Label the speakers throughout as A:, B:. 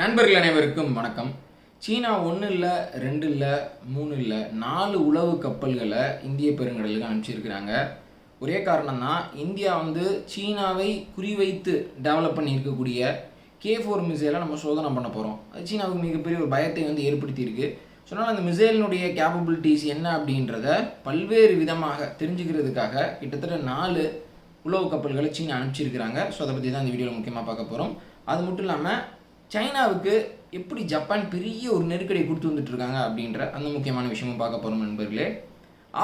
A: நண்பர்கள் அனைவருக்கும் வணக்கம். சீனா ஒன்று இல்லை ரெண்டு இல்லை மூணு இல்லை நாலு உளவு கப்பல்களை இந்திய பெருங்கடலுக்கு அனுப்பிச்சிருக்கிறாங்க. ஒரே காரணம் தான் இந்தியா வந்து சீனாவை குறிவைத்து டெவலப் பண்ணியிருக்கக்கூடிய கே ஃபோர் மிசைலை நம்ம சோதனை பண்ண போகிறோம் அது சீனாவுக்கு மிகப்பெரிய ஒரு பயத்தை வந்து ஏற்படுத்தியிருக்கு. சொன்னால் அந்த மிசைலினுடைய கேப்பபிலிட்டிஸ் என்ன அப்படின்றத பல்வேறு விதமாக தெரிஞ்சுக்கிறதுக்காக கிட்டத்தட்ட நாலு உளவு கப்பல்களை சீனா அனுப்பிச்சிருக்கிறாங்க. ஸோ அதை பற்றி தான் இந்த வீடியோவில் முக்கியமாக பார்க்க போகிறோம் அது மட்டும் இல்லாமல் சைனாவுக்கு எப்படி ஜப்பான் பெரிய ஒரு நெருக்கடியை கொடுத்து வந்துட்டு இருக்காங்க அப்படின்ற அந்த முக்கியமான விஷயமும் பார்க்க போகிறோம் நண்பர்களே.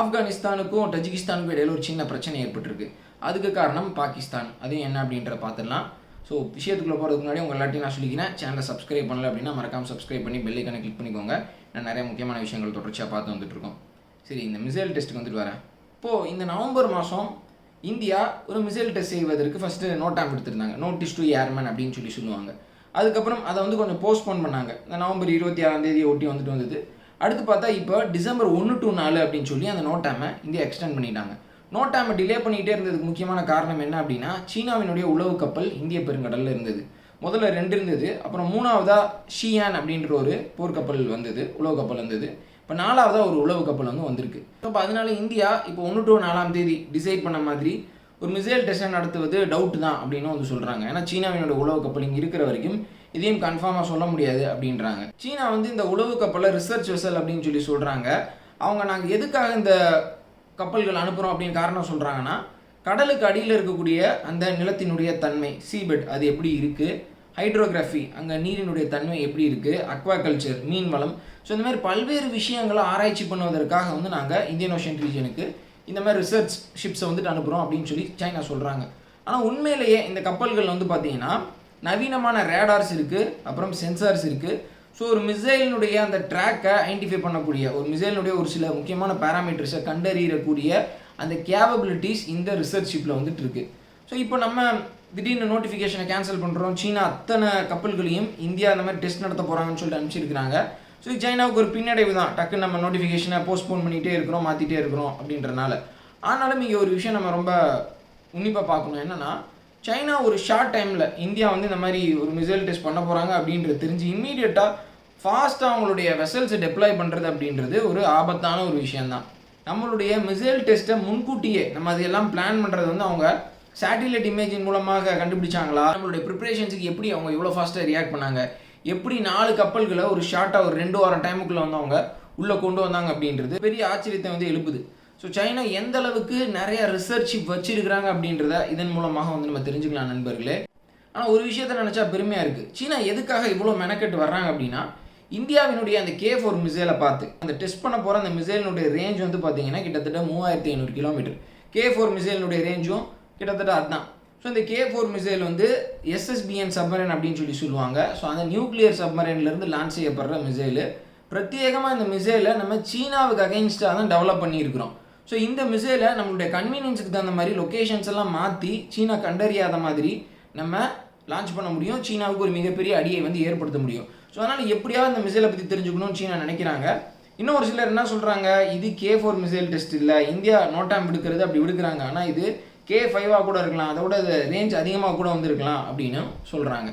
A: ஆப்கானிஸ்தானுக்கும் டஜிகிஸ்தானுக்கும் இடையில ஒரு சின்ன பிரச்சனை ஏற்பட்டிருக்கு. அதுக்கு காரணம் பாகிஸ்தான். அது என்ன அப்படின்றத பார்த்துடலாம். ஸோ விஷயத்துக்குள்ளே போகிறதுக்கு முன்னாடி உங்கள் எல்லாத்தையும் நான் சொல்லிக்கிறேன் சேனலை சப்ஸ்கிரைப் பண்ணல அப்படின்னா மறக்காம சப்ஸ்கிரைப் பண்ணி பெல்லைக்கான கிளிக் பண்ணிக்கோங்க. நான் நிறைய முக்கியமான விஷயங்கள் தொடர்ச்சியாக பார்த்து வந்துட்டுருக்கோம். சரி இந்த மிசைல் டெஸ்ட்டுக்கு வந்துட்டு வரேன். இப்போது இந்த நவம்பர் மாதம் இந்தியா ஒரு மிசைல் டெஸ்ட் செய்வதற்கு ஃபஸ்ட்டு நோட்டாம் எடுத்திருந்தாங்க. நோட்டீஸ் டு ஏர்மேன் அப்படின்னு சொல்லி சொல்லுவாங்க. அதுக்கப்புறம் அதை வந்து கொஞ்சம் போஸ்ட்போன் பண்ணாங்க. இந்த நவம்பர் இருபத்தி ஆறாம் தேதியை ஒட்டி வந்துட்டு வந்தது. அடுத்து பார்த்தா இப்போ டிசம்பர் ஒன்று டு நாலு அப்படின்னு சொல்லி அந்த நோட்டாமை இந்தியா எக்ஸ்டெண்ட் பண்ணிட்டாங்க. நோட்டாமை டிலே பண்ணிக்கிட்டே இருந்ததுக்கு முக்கியமான காரணம் என்ன அப்படின்னா சீனாவினுடைய உளவு கப்பல் இந்திய பெருங்கடலில் இருந்தது. முதல்ல ரெண்டு இருந்தது. அப்புறம் மூணாவதாக ஷியான் அப்படின்ற ஒரு போர்க்கப்பல் வந்தது. உளவு கப்பல் வந்தது. இப்போ நாலாவதாக ஒரு உளவு கப்பல் வந்து வந்திருக்கு. இப்போ அதனால இந்தியா இப்போ ஒன்று டு நாலாம் தேதி டிசைட் பண்ண மாதிரி ஒரு மிசைல் டெஸ்ட் நடத்துவது டவுட் தான் அப்படின்னு வந்து சொல்கிறாங்க ஏன்னா சீனாவினோட உளவு கப்பல் இங்கே இருக்கிற வரைக்கும் இதையும் கன்ஃபார்மாக சொல்ல முடியாது அப்படின்றாங்க. சீனா வந்து இந்த உளவு கப்பலை ரிசர்ச் வெசல் அப்படின்னு சொல்லி சொல்கிறாங்க அவங்க நாங்கள் எதுக்காக இந்த கப்பல்கள் அனுப்புகிறோம் அப்படின்னு காரணம் சொல்கிறாங்கன்னா கடலுக்கு அடியில் இருக்கக்கூடிய அந்த நிலத்தினுடைய தன்மை சீபெட் அது எப்படி இருக்குது ஹைட்ரோகிராஃபி அங்கே நீரினுடைய தன்மை எப்படி இருக்குது அக்வாகல்ச்சர் மீன் வளம் ஸோ இந்த மாதிரி பல்வேறு விஷயங்களை ஆராய்ச்சி பண்ணுவதற்காக வந்து நாங்கள் இந்தியன் ஓஷன் ரீஜனுக்கு இந்த மாதிரி ரிசர்ச் ஷிப்ஸை வந்துட்டு அனுப்புகிறோம் அப்படின்னு சொல்லி சைனா சொல்கிறாங்க ஆனால் உண்மையிலேயே இந்த கப்பல்கள் வந்து பார்த்தீங்கன்னா நவீனமான ரேடார்ஸ் இருக்குது அப்புறம் சென்சார்ஸ் இருக்குது ஸோ ஒரு மிசைலினுடைய அந்த ட்ராக்கை ஐடென்டிஃபை பண்ணக்கூடிய ஒரு மிசைலினுடைய ஒரு சில முக்கியமான பேராமீட்டர்ஸை கண்டறியக்கூடிய அந்த கேபபிலிட்டிஸ் இந்த ரிசர்ச் ஷிப்பில் வந்துட்டு இருக்குது ஸோ இப்போ நம்ம திடீர்னு நோட்டிஃபிகேஷனை கேன்சல் பண்ணுறோம் சீனா அத்தனை கப்பல்களையும் இந்தியா அந்த மாதிரி டெஸ்ட் நடத்த போகிறாங்கன்னு சொல்லிட்டு அனுப்பிச்சிருக்கிறாங்க. ஸோ இது சைனாவுக்கு ஒரு பின்னடைவு தான். டக்குன்னு நம்ம நோட்டிஃபிகேஷனை போஸ்ட்போன் பண்ணிகிட்டே இருக்கிறோம் மாற்றிட்டே இருக்கிறோம் அப்படின்றனால. ஆனாலும் இங்கே ஒரு விஷயம் நம்ம ரொம்ப உன்னிப்பாக பார்க்கணும். என்னன்னா சைனா ஒரு ஷார்ட் டைமில் இந்தியா வந்து இந்த மாதிரி ஒரு மிசைல் டெஸ்ட் பண்ண போகிறாங்க அப்படின்றது தெரிஞ்சு இம்மீடியட்டாக ஃபாஸ்ட்டாக அவங்களுடைய வெசல்ஸை டெப்ளாய் பண்ணுறது அப்படின்றது ஒரு ஆபத்தான ஒரு விஷயந்தான் நம்மளுடைய மிசைல் டெஸ்ட்டை முன்கூட்டியே நம்ம அதையெல்லாம் பிளான் பண்ணுறது வந்து அவங்க சேட்டிலைட் இமேஜின் மூலமாக கண்டுபிடிச்சாங்களா? நம்மளுடைய ப்ரிப்ரேஷன்ஸுக்கு எப்படி அவங்க இவ்வளோ ஃபாஸ்ட்டாக ரியாக்ட் பண்ணாங்க? எப்படி நாலு கப்பல்களை ஒரு ஷார்ட்டாக ஒரு ரெண்டு வாரம் டைமுக்குள்ளே வந்தவங்க உள்ளே கொண்டு வந்தாங்க அப்படின்றது பெரிய ஆச்சரியத்தை வந்து எழுப்புது. ஸோ சைனா எந்த அளவுக்கு நிறைய ரிசர்ச் வச்சிருக்கிறாங்க அப்படின்றத இதன் மூலமாக வந்து நம்ம தெரிஞ்சுக்கலாம் நண்பர்களே. ஆனால் ஒரு விஷயத்த நினச்சா பெருமையாக இருக்குது சீனா எதுக்காக இவ்வளோ மெனக்கெட்டு வர்றாங்க அப்படின்னா இந்தியாவினுடைய அந்த கே ஃபோர் மிசைலை பார்த்து அந்த டெஸ்ட் பண்ண போகிற அந்த மிசைலினுடைய ரேஞ்ச் வந்து பார்த்தீங்கன்னா கிட்டத்தட்ட மூவாயிரத்தி ஐநூறு கிலோமீட்டர் கே ஃபோர் மிசைலினுடைய ரேஞ்சும் கிட்டத்தட்ட அதுதான் ஸோ இந்த கே ஃபோர் மிசைல் வந்து எஸ்எஸ்பிஎன் சப்மரைன் அப்படின்னு சொல்லி சொல்லுவாங்க. ஸோ அந்த நியூக்ளியர் சப்மரைன்லேருந்து லான்ச் செய்யப்படுற மிசைலு பிரத்யேகமாக இந்த மிசைலை நம்ம சீனாவுக்கு அகைன்ஸ்டாக தான் டெவலப் பண்ணியிருக்கிறோம். ஸோ இந்த மிசைலை நம்மளுடைய கன்வீனியன்ஸுக்கு தகுந்த மாதிரி லொக்கேஷன்ஸ் எல்லாம் மாற்றி சீனா கண்டறியாத மாதிரி நம்ம லான்ச் பண்ண முடியும். சீனாவுக்கு ஒரு மிகப்பெரிய அடியை வந்து ஏற்படுத்த முடியும். ஸோ அதனால் எப்படியாவது இந்த மிசைலை பற்றி தெரிஞ்சுக்கணும்னு சீனா நினைக்கிறாங்க. இன்னும் ஒரு சிலர் என்ன சொல்கிறாங்க இது கே ஃபோர் மிசைல் டெஸ்ட் இல்லை. இந்தியா நோட்டாம் விடுக்கிறது அப்படி விடுக்கிறாங்க. ஆனால் இது கே ஃபைவாக கூட இருக்கலாம். அதை விட ரேஞ்ச் அதிகமாக கூட வந்திருக்கலாம் அப்படின்னு சொல்கிறாங்க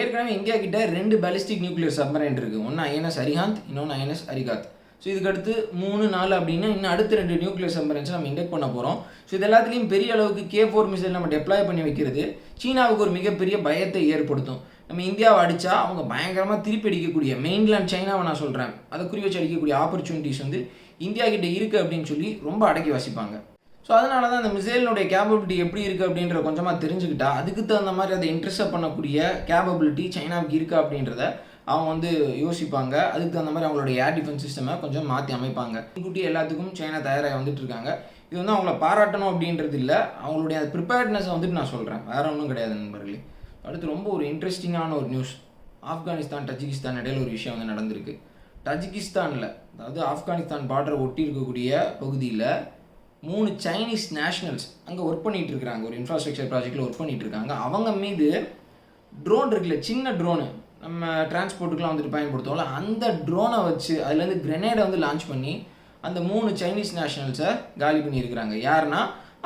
A: ஏற்கனவே இந்தியா கிட்ட ரெண்டு பேலிஸ்டிக் நியூக்ளியர் சப்மரைன் இருக்குது ஒன்று ஐஎன்எஸ் அரிகாந்த் இன்னொன்று ஐஎன்எஸ் அரிகாத் ஸோ இதுக்கு அடுத்து மூணு நாலு அப்படின்னா இன்னும் அடுத்த ரெண்டு நியூக்ளியர் சம்பரன்ஸ் நம்ம இண்டெக்ட் பண்ண போகிறோம் ஸோ இது எல்லாத்துலேயும் பெரிய அளவுக்கு கே ஃபோர் மிசைல் நம்ம டெப்ளாய் பண்ணி வைக்கிறது சீனாவுக்கு ஒரு மிகப்பெரிய பயத்தை ஏற்படுத்தும். நம்ம இந்தியாவை அடித்தா அவங்க பயங்கரமாக திருப்பி அடிக்கக்கூடிய மெயின்லேண்ட் சைனாவை நான் சொல்கிறேன் அதை குறி வச்சு அடிக்கக்கூடிய ஆப்பர்ச்சுனிட்டிஸ் வந்து இந்தியா கிட்டே இருக்குது அப்படின்னு சொல்லி ரொம்ப அடக்கி வாசிப்பாங்க. ஸோ அதனால தான் அந்த மிசைலினுடைய கேபபிலிட்டி எப்படி இருக்குது அப்படின்ற கொஞ்சமாக தெரிஞ்சுக்கிட்டா அதுக்கு தகுந்த மாதிரி அதை இன்ட்ரெஸ்ட் பண்ணக்கூடிய கேபபிலிட்டி சைனாவுக்கு இருக்கா அப்படின்றத அவங்க வந்து யோசிப்பாங்க. அதுக்கு தகுந்த மாதிரி அவங்களுடைய ஏர் டிஃபென்ஸ் சிஸ்டமை கொஞ்சம் மாற்றி அமைப்பாங்க. முன்கூட்டி எல்லாத்துக்கும் சைனா தயாராக வந்துட்டு இருக்காங்க. இது வந்து அவங்கள பாராட்டணும் அப்படின்றது இல்லை. அவங்களுடைய ப்ரிப்பேர்ட்னஸை வந்துட்டு நான் சொல்கிறேன் வேற ஒன்றும் கிடையாது நண்பர்களே. அடுத்து ரொம்ப ஒரு இன்ட்ரெஸ்டிங்கான ஒரு நியூஸ் ஆப்கானிஸ்தான் டஜிகிஸ்தான் இடையில ஒரு விஷயம் வந்து நடந்திருக்கு. டஜிகிஸ்தானில் அதாவது ஆப்கானிஸ்தான் பார்டரை ஒட்டி இருக்கக்கூடிய பகுதியில் மூணு சைனீஸ் நேஷனல்ஸ் அங்கே ஒர்க் பண்ணிட்டு இருக்காங்க ஒரு இன்ஃப்ராஸ்ட்ரக்சர் ப்ராஜெக்டில் ஒர்க் பண்ணிட்டு இருக்காங்க அவங்க மீது ட்ரோன் இருக்குல்ல சின்ன ட்ரோனு நம்ம டிரான்ஸ்போர்ட்டுக்குலாம் வந்துட்டு பயன்படுத்துவோம்ல அந்த ட்ரோனை வச்சு அதுலேருந்து கிரெனேடை வந்து லான்ச் பண்ணி அந்த மூணு சைனீஸ் நேஷனல்ஸை காலி பண்ணியிருக்கிறாங்க. யாருன்னா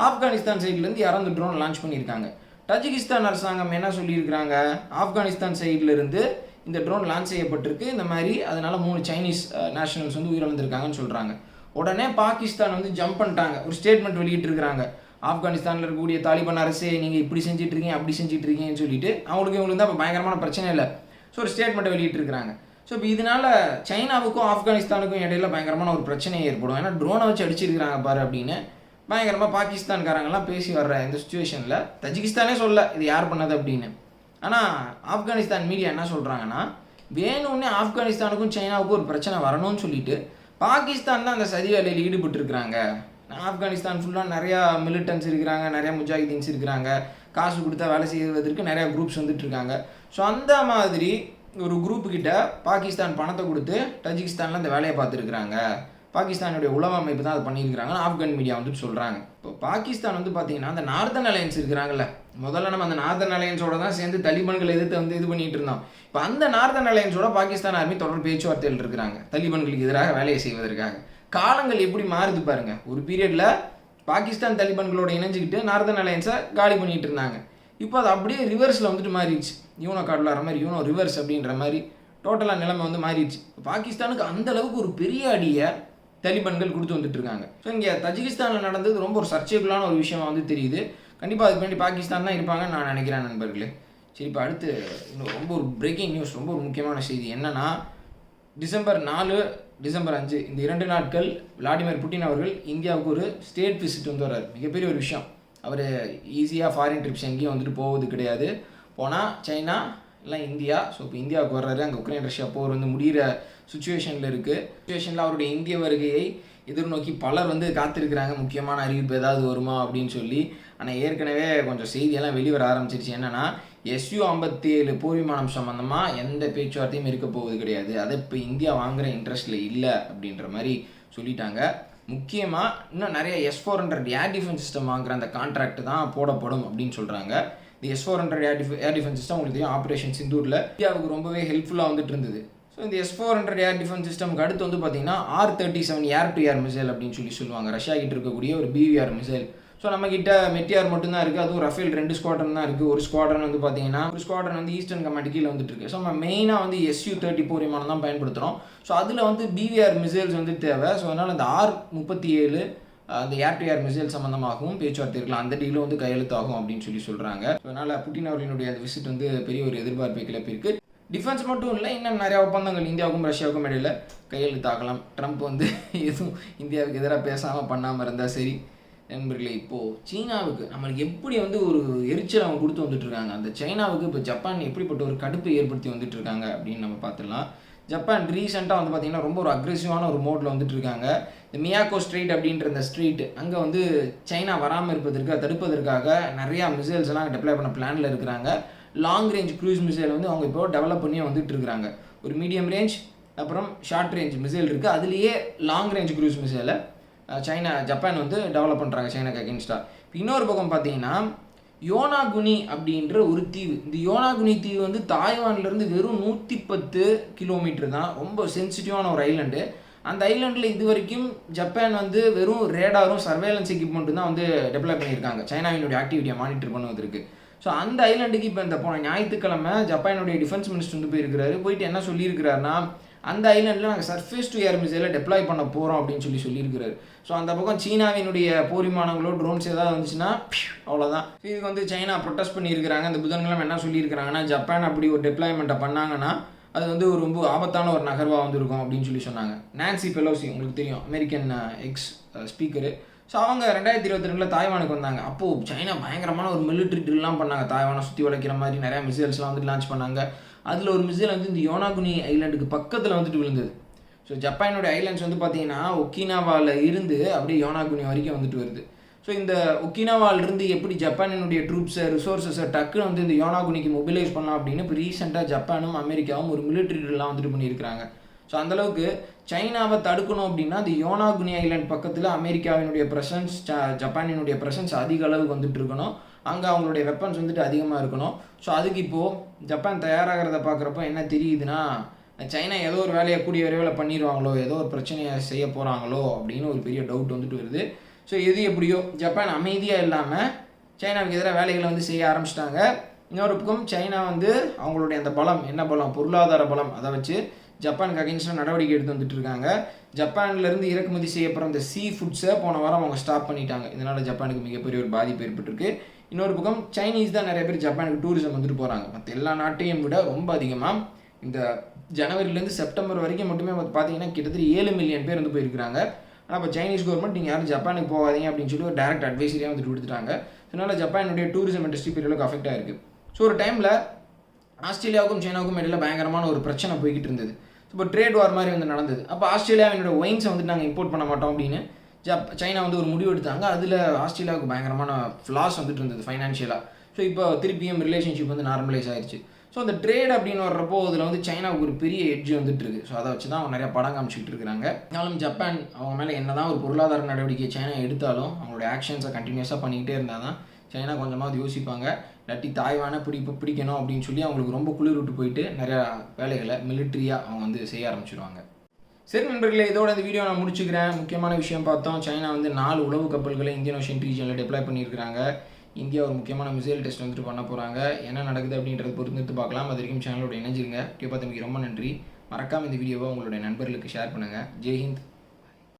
A: ஆப்கானிஸ்தான் சைட்லேருந்து யாரும் அந்த ட்ரோன் லான்ச் பண்ணியிருக்காங்க. டஜிகிஸ்தான் அரசாங்கம் என்ன சொல்லியிருக்கிறாங்க? ஆப்கானிஸ்தான் சைட்லேருந்து இந்த ட்ரோன் லான்ச் செய்யப்பட்டிருக்கு. இந்த மாதிரி அதனால் மூணு சைனீஸ் நேஷனல்ஸ் வந்து உயிரிழந்திருக்காங்கன்னு சொல்கிறாங்க உடனே பாகிஸ்தான் வந்து ஜம்ப் பண்ணிட்டாங்க. ஒரு ஸ்டேட்மெண்ட் வெளியிட்டிருக்கிறாங்க. ஆப்கானிஸ்தானில் இருக்கக்கூடிய தாலிபான் அரசே நீங்கள் இப்படி செஞ்சுட்டு இருக்கீங்க அப்படி செஞ்சுட்டு இருக்கீங்கன்னு சொல்லிட்டு அவங்களுக்கு இவங்களுக்கு தான் இப்போ பயங்கரமான பிரச்சனை இல்லை. ஸோ ஒரு ஸ்டேட்மெண்ட்டை வெளியிட்டிருக்கிறாங்க. ஸோ இப்போ இதனால சைனாவுக்கும் ஆப்கானிஸ்தானுக்கும் இடையில பயங்கரமான ஒரு பிரச்சனை ஏற்படும். ஏன்னா ட்ரோனை வச்சு அடிச்சிருக்கிறாங்க பாரு அப்படின்னு பயங்கரமாக பாகிஸ்தான்காரங்கெல்லாம் பேசி வர்ற இந்த சுச்சுவேஷனில் தஜிகிஸ்தானே சொல்ல இது யார் பண்ணது அப்படின்னு. ஆனால் ஆப்கானிஸ்தான் மீடியா என்ன சொல்கிறாங்கன்னா வேணும்னே ஆப்கானிஸ்தானுக்கும் சைனாவுக்கும் ஒரு பிரச்சனை வரணும்னு சொல்லிட்டு பாகிஸ்தான் தான் அந்த சதி வேலையில் ஈடுபட்டிருக்கிறாங்க. ஆப்கானிஸ்தான் ஃபுல்லாக நிறையா மிலிட்டன்ஸ் இருக்கிறாங்க நிறையா முஜாஹிதீன்ஸ் இருக்கிறாங்க. காசு கொடுத்தா வேலை செய்வதற்கு நிறையா குரூப்ஸ் வந்துட்டு இருக்காங்க ஸோ அந்த மாதிரி ஒரு குரூப்புக்கிட்ட பாகிஸ்தான் பணத்தை கொடுத்து தஜிகிஸ்தானில் அந்த வேலையை பார்த்துருக்குறாங்க. பாகிஸ்தானுடைய உளவு அமைப்பு தான் அது பண்ணியிருக்கிறாங்கன்னு ஆப்கான் மீடியா வந்துட்டு சொல்கிறாங்க இப்போ பாகிஸ்தான் வந்து பார்த்தீங்கன்னா அந்த நார்தன் அலையன்ஸ் இருக்கிறாங்கல்ல. முதல்ல நம்ம அந்த நார்தன் அலையன்ஸோட தான் சேர்ந்து தலிபான்களை எதிர்த்து வந்து இது பண்ணிட்டு இருந்தோம். இப்போ அந்த நார்தன் அலையன்ஸோட பாகிஸ்தான் ஆர்மி தொடர் பேச்சுவார்த்தையில் இருக்கிறாங்க. தலிபான்களுக்கு எதிராக வேலையை செய்வதற்காக. காலங்கள் எப்படி மாறுது பாருங்க. ஒரு பீரியடில் பாகிஸ்தான் தலிபான்களோட இணைஞ்சிக்கிட்டு நார்தன் அலையன்ஸை காலி பண்ணிட்டு இருந்தாங்க. இப்போ அது அப்படியே ரிவர்ஸில் வந்துட்டு மாறிடுச்சு. யூனோ கார்டில் வர மாதிரி யூனோ ரிவர்ஸ் அப்படின்ற மாதிரி டோட்டலாக நிலைமை வந்து மாறிடுச்சு. பாகிஸ்தானுக்கு அந்த அளவுக்கு ஒரு பெரிய அடியை தலிபான்கள் கொடுத்து வந்துட்டு இருக்காங்க ஸோ இங்கே தஜிகிஸ்தானில் நடந்தது ரொம்ப ஒரு சர்ச்சைக்குள்ளான ஒரு விஷயமா வந்து தெரியுது. கண்டிப்பாக அதுக்கு வேண்டி பாகிஸ்தான் தான் இருப்பாங்கன்னு நான் நினைக்கிறேன் நண்பர்களே. சரி இப்போ அடுத்து இன்னும் ரொம்ப ஒரு பிரேக்கிங் நியூஸ் ரொம்ப ஒரு முக்கியமான செய்தி என்னன்னா டிசம்பர் நாலு டிசம்பர் அஞ்சு இந்த இரண்டு நாட்கள் விளாடிமிர் புட்டின் அவர்கள் இந்தியாவுக்கு ஒரு ஸ்டேட் விசிட் வந்து வர்றார் மிகப்பெரிய ஒரு விஷயம். அவர் ஈஸியாக ஃபாரின் ட்ரிப்ஸ் எங்கேயும் வந்துட்டு போவது கிடையாது. போனால் சைனா எல்லாம் இந்தியா. ஸோ இப்போ இந்தியாவுக்கு வர்றாரு அங்கே உக்ரைன் ரஷ்யா போர் வந்து முடிகிற சுச்சுவேஷனில் இருக்குது சுச்சுவேஷனில் அவருடைய இந்திய வருகையை எதிர்நோக்கி பலர் வந்து காத்திருக்கிறாங்க. முக்கியமான அறிவிப்பு ஏதாவது வருமா அப்படின்னு சொல்லி. ஆனால் ஏற்கனவே கொஞ்சம் செய்தியெல்லாம் வெளிவர ஆரம்பிச்சிருச்சு. என்னென்னா எஸ்யூ ஐம்பத்தி ஏழு போர் விமானம் சம்மந்தமாக எந்த பேச்சுவார்த்தையும் இருக்க போவது கிடையாது. அதை இப்போ இந்தியா வாங்குகிற இன்ட்ரெஸ்ட்டில் இல்லை அப்படின்ற மாதிரி சொல்லிட்டாங்க. முக்கியமாக இன்னும் நிறைய S four hundred air defence system வாங்குற அந்த கான்ட்ராக்ட் தான் போடப்படும் அப்படின்னு சொல்கிறாங்க இந்த S four hundred air defence air defence system உங்களுக்கு தெரியும் ஆப்ரேஷன் சிந்தூரில் இந்தியாவுக்கு ரொம்பவே ஹெல்ப்ஃபுல்லாக வந்துட்டு இருந்தது ஸோ இந்த S four hundred air defence சிஸ்டம்க்கு அடுத்து வந்து பார்த்தீங்கன்னா R thirty seven air to air missile அப்படின்னு சொல்லி சொல்லுவாங்க. ரஷ்யா கிட்ட இருக்கக்கூடிய ஒரு பிவிஆர் மிசைல் ஸோ நம்ம கிட்ட மெட்டியார் மட்டும்தான் இருக்குது அதுவும் ரஃபேல் ரெண்டு ஸ்குவாட்ரன் தான் இருக்குது ஒரு ஸ்குவாட்ரன் வந்து பார்த்தீங்கன்னா ஒரு ஸ்குவாட்ரன் வந்து ஈஸ்டர்ன் கமாண்ட் கீழே வந்துட்டு இருக்கு ஸோ நம்ம மெயினாக வந்து எஸ்யூ தேர்ட்டி போர் விமானம் தான் பயன்படுத்துகிறோம் ஸோ அதில் வந்து பிவிஆர் மிசைல்ஸ் வந்து தேவை. ஸோ அதனால் அந்த ஆர் முப்பத்தி ஏழு அந்த ஏர் டு ஏர் மிசைல் சம்மந்தமாகவும் பேச்சுவார்த்தை இருக்கலாம். அந்த டீலும் வந்து கையெழுத்தாகும் அப்படின்னு சொல்லி சொல்கிறாங்க அதனால் புட்டின் அவர்களினுடைய அந்த விசிட் வந்து பெரிய ஒரு எதிர்பார்ப்பை கிளப்பியிருக்கு டிஃபென்ஸ் மட்டும் இல்லை இன்னும் நிறையா ஒப்பந்தங்கள் இந்தியாவுக்கும் ரஷ்யாவுக்கும் இடையில் கையெழுத்தாகலாம். ட்ரம்ப் வந்து எதுவும் இந்தியாவுக்கு எதிராக பேசாமல் பண்ணாமல் இருந்தால் சரி. நண்பர்களே இப்போது சீனாவுக்கு நம்மளுக்கு எப்படி வந்து ஒரு எரிச்சல் அவங்க கொடுத்து வந்துட்டு இருக்காங்க? அந்த சைனாவுக்கு இப்போ ஜப்பான் எப்படிப்பட்ட ஒரு கடுப்பை ஏற்படுத்தி வந்துட்டுருக்காங்க அப்படின்னு நம்ம பார்த்துடலாம். ஜப்பான் ரீசெண்டாக வந்து பார்த்திங்கன்னா ரொம்ப ஒரு அக்ரெசிவான ஒரு மோடில் வந்துட்டு இருக்காங்க இந்த மியாக்கோ ஸ்ட்ரீட் அப்படின்ற இந்த ஸ்ட்ரீட் அங்கே வந்து சைனா வராமல் இருப்பதற்கு தடுப்பதற்காக நிறையா மிசைல்ஸ்லாம் டெப்ளை பண்ண பிளானில் இருக்கிறாங்க. லாங் ரேஞ்ச் க்ரூஸ் மிசைல் வந்து அவங்க இப்போ டெவலப் பண்ணி வந்துட்டு இருக்கிறாங்க ஒரு மீடியம் ரேஞ்ச் அப்புறம் ஷார்ட் ரேஞ்ச் மிசைல் இருக்குது அதுலேயே லாங் ரேஞ்ச் க்ரூஸ் மிசைலை சைனா ஜப்பான் வந்து டெவலப் பண்ணுறாங்க சைனாக்கு அகேன்ஸ்டாக இன்னொரு பக்கம் பார்த்தீங்கன்னா யோனாகுனி அப்படின்ற ஒரு தீவு. இந்த யோனாகுனி தீவு வந்து தாய்வான்லேருந்து வெறும் நூற்றி பத்து கிலோமீட்டர் தான். ரொம்ப சென்சிட்டிவான ஒரு ஐலண்டு அந்த ஐலண்டில் இது வரைக்கும் ஜப்பான் வந்து வெறும் ரேடாரும் சர்வேலன்ஸ் எக்யூப்மெண்ட்டும் தான் வந்து டெவலப் பண்ணியிருக்காங்க. சைனாவினுடைய ஆக்டிவிட்டியை மானிட்டர் பண்ணுவதற்கு. ஸோ அந்த ஐலண்டுக்கு இப்போ இந்த போன ஞாயிற்றுக்கிழமை ஜப்பானுடைய டிஃபென்ஸ் மினிஸ்டர் வந்து போயிருக்கிறாரு. போயிட்டு என்ன சொல்லியிருக்கிறாருன்னா அந்த ஐலண்டில் நாங்கள் சர்ஃபேஸ் டு ஏர் மிசைலை டெப்ளாய் பண்ண போகிறோம் அப்படின்னு சொல்லி சொல்லியிருக்கிறாரு. ஸோ அந்த பக்கம் சீனாவினுடைய போர் விமானங்களோ ட்ரோன்ஸ் ஏதாவது வந்துச்சுன்னா அவ்வளோதான் இதுக்கு வந்து சைனா ப்ரொட்டஸ்ட் பண்ணியிருக்கிறாங்க. அந்த புதன்கிழமை என்ன சொல்லியிருக்கிறாங்கன்னா ஜப்பான் அப்படி ஒரு டெப்ளாய்மெண்ட்டை பண்ணாங்கன்னா அது வந்து ஒரு ரொம்ப ஆபத்தான ஒரு நகர்வாக வந்திருக்கும் அப்படின்னு சொல்லி சொன்னாங்க. நான்சி பெலோசி உங்களுக்கு தெரியும் அமெரிக்கன் எக்ஸ் ஸ்பீக்கரு ஸோ அவங்க ரெண்டாயிரத்தி இருபத்தி ரெண்டில் தாய்வானுக்கு வந்தாங்க. அப்போது சைனா பயங்கரமான ஒரு மிலிட்ரி ட்ரில்லாம் பண்ணாங்க. தாய்வானை சுற்றி வளைக்கிற மாதிரி நிறையா மிசைல்ஸ்லாம் வந்து லான்ச் பண்ணாங்க. அதில் ஒரு மிசைல் வந்து இந்த யோனாகுனி ஐலாண்டுக்கு பக்கத்தில் வந்துட்டு விழுந்தது. ஸோ ஜப்பானுடைய ஐலாண்ட்ஸ் வந்து பார்த்தீங்கன்னா ஒக்கினாவாவில் இருந்து அப்படியே யோனாகுனி வரைக்கும் வந்துட்டு வருது. ஸோ இந்த ஒக்கினாவாலிருந்து எப்படி ஜப்பானினுடைய ட்ரூப்ஸை ரிசோர்ஸஸை டக்குன்னு வந்து இந்த யோனாகுனிக்கு மொபிலைஸ் பண்ணலாம் அப்படின்னு இப்போ ரீசெண்டாக ஜப்பானும் அமெரிக்காவும் ஒரு மிலிட்ரி ட்ரில்லாம் வந்துட்டு பண்ணியிருக்கிறாங்க. ஸோ அந்தளவுக்கு சைனாவை தடுக்கணும் அப்படின்னா அந்த யோனாகுனி ஐலாண்ட் பக்கத்தில் அமெரிக்காவினுடைய ப்ரெசன்ஸ் ஜப்பானினுடைய ப்ரெசன்ஸ் அதிக அளவுக்கு வந்துட்டு இருக்கணும். அங்கே அவங்களுடைய வெப்பன்ஸ் வந்துட்டு அதிகமாக இருக்கணும். ஸோ அதுக்கு இப்போது ஜப்பான் தயாராகிறத பார்க்குறப்போ என்ன தெரியுதுன்னா சைனா ஏதோ ஒரு வேலையை கூடிய விரைவில் பண்ணிடுவாங்களோ ஏதோ ஒரு பிரச்சனையை செய்ய போகிறாங்களோ அப்படின்னு ஒரு பெரிய டவுட் வந்துட்டு வருது. ஸோ எது எப்படியோ ஜப்பான் அமைதியாக இல்லாமல் சைனாவுக்கு எதிராக வேலைகளை வந்து செய்ய ஆரம்பிச்சிட்டாங்க. இன்னொரு பக்கம் சைனா வந்து அவங்களுடைய அந்த பலம் என்ன பலம்? பொருளாதார பலம். அதை வச்சு ஜப்பானுக்கு அகேன்ஸ்டாக நடவடிக்கை எடுத்து வந்துட்டு இருக்காங்க ஜப்பான்லேருந்து இறக்குமதி செய்யப்படுற இந்த சீ ஃபுட்ஸை போன வாரம் அவங்க ஸ்டாப் பண்ணிட்டாங்க. இதனால் ஜப்பானுக்கு மிகப்பெரிய ஒரு பாதிப்பு ஏற்பட்டிருக்கு. இன்னொரு பக்கம் சைனீஸ் தான் நிறைய பேர் ஜப்பானுக்கு டூரிசம் வந்துட்டு போகிறாங்க மற்ற எல்லா நாட்டையும் விட ரொம்ப அதிகமாக இந்த ஜனவரிலேருந்து செப்டம்பர் வரைக்கும் மட்டுமே பார்த்தீங்கன்னா கிட்டத்தட்ட ஏழு மில்லியன் பேர் வந்து போயிருக்கிறாங்க. ஆனால் இப்போ சைனீஸ் கவர்மெண்ட் நீங்கள் யாரும் ஜப்பானுக்கு போகாதீங்க அப்படின்னு சொல்லி ஒரு டேரக்ட் அட்வைசரியாக வந்துட்டு கொடுத்துட்டாங்க அதனால ஜப்பானுடைய டூரிசம் இண்டஸ்ட்ரி பெரிய அளவுக்கு அஃபெக்ட் ஆயிருக்கு. ஸோ ஒரு டைமில் ஆஸ்திரேலியாவுக்கும் சைனாவுக்கும் இடையில பயங்கரமான ஒரு பிரச்சனை போய்கிட்டு இருந்தது. இப்போ ட்ரேட் வார் மாதிரி வந்து நடந்தது. அப்போ ஆஸ்திரேலியாவினோட ஒயின்ஸை வந்துட்டு நாங்கள் இம்போர்ட் பண்ண மாட்டோம் அப்படின்னு ஜப் சைனா வந்து ஒரு முடிவு எடுத்தாங்க. அதில் ஆஸ்திரேலியாவுக்கு பயங்கரமான ஃப்ளாஸ் வந்துட்டு இருந்தது ஃபைனான்ஷியலாக ஸோ இப்போ திருப்பியும் ரிலேஷன்ஷிப் வந்து நார்மலைஸ் ஆயிடுச்சு ஸோ அந்த ட்ரேட் அப்படின்னு வர்றப்போ அதில் வந்து சைனாவுக்கு ஒரு பெரிய எட்ஜ் வந்துட்டு இருக்கு. ஸோ அதை வச்சு தான் அவங்க நிறையா படம் காமிச்சிட்டு இருக்காங்க ஆனாலும் ஜப்பான் அவங்க மேலே என்ன தான் ஒரு பொருளாதார நடவடிக்கை சைனா எடுத்தாலும் அவங்களோட ஆக்ஷன்ஸை கண்டினியூஸாக பண்ணிக்கிட்டே இருந்தால் தான் சைனா கொஞ்சமாவது யோசிப்பாங்க. இல்லாட்டி தாய்வானை பிடி பிடிக்கணும் அப்படின்னு சொல்லி அவங்களுக்கு ரொம்ப குளிர் விட்டு போயிட்டு நிறையா வேலைகளை மிலிட்ரியாக அவங்க வந்து செய்ய ஆரம்பிச்சிருவாங்க. சரி நண்பர்களே இதோட இந்த வீடியோ நான் முடிச்சுக்கிறேன். முக்கியமான விஷயம் பார்த்தோம். சைனா வந்து நாலு உளவு கப்பல்களை இந்தியன் ஓஷன் ரீஜனில் டெப்ளாய் பண்ணியிருக்காங்க இந்தியா ஒரு முக்கியமான மிசைல் டெஸ்ட் வந்துட்டு பண்ண போகிறாங்க என்ன நடக்குது அப்படின்றத பொறுத்து பார்க்கலாம். அது வரைக்கும் சேனலோட இணைஞ்சிருங்க. வீடியோ பார்த்தமைக்கு ரொம்ப நன்றி. மறக்காமல் இந்த வீடியோவை உங்களுடைய நண்பர்களுக்கு ஷேர் பண்ணுங்கள் ஜெய்ஹிந்த்.